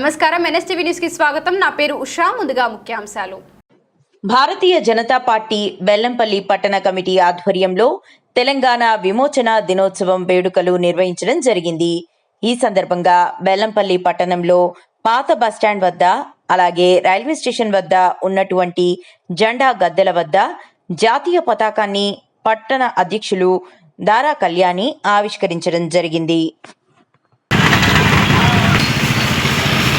నమస్కారం. ఎన్ఎస్టీవీ న్యూస్కి స్వాగతం. నా పేరు ఉషా. ముందుగా ముఖ్యాంశాలు. భారతీయ జనతా పార్టీ బెల్లంపల్లి పట్టణ కమిటీ ఆధ్వర్యంలో తెలంగాణ విమోచన దినోత్సవం వేడుకలు నిర్వహించడం జరిగింది. ఈ సందర్భంగా బెల్లంపల్లి పట్టణంలో పాత బస్టాండ్ వద్ద అలాగే రైల్వే స్టేషన్ వద్ద ఉన్నటువంటి జెండా గద్దెల వద్ద జాతీయ పతాకాన్ని పట్టణ అధ్యక్షులు దారా కళ్యాణి ఆవిష్కరించడం జరిగింది.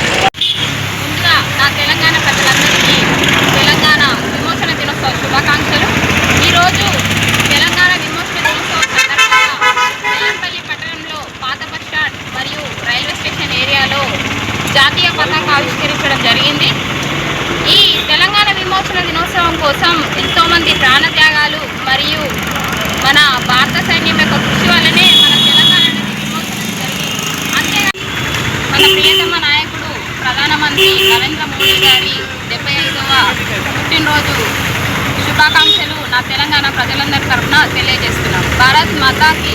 ముందుగా నా తెలంగాణ ప్రజలందరికీ తెలంగాణ విమోచన దినోత్సవ శుభాకాంక్షలు ఈరోజు తెలంగాణ విమోచన దినోత్సవం సందర్భంగా బెల్లంపల్లి పట్టణంలో పాత బస్ స్టాండ్ మరియు రైల్వే స్టేషన్ ఏరియాలో జాతీయ పతాక ఆవిష్కరించడం జరిగింది. ఈ తెలంగాణ విమోచన దినోత్సవం కోసం ఎంతోమంది ప్రాణత్యాగాలు మరియు మన భారత సైన్యం యొక్క కృషి వల్లనే మన తెలంగాణ అనేది జరిగింది. అంతేగా మన ప్రియతమ నాయకుడు ప్రధానమంత్రి నరేంద్ర మోడీ గారి డెబ్బై ఐదవ పుట్టినరోజు శుభాకాంక్షలు నా తెలంగాణ ప్రజలందరి తరఫున తెలియజేస్తున్నాం భారత్ మాతాకి.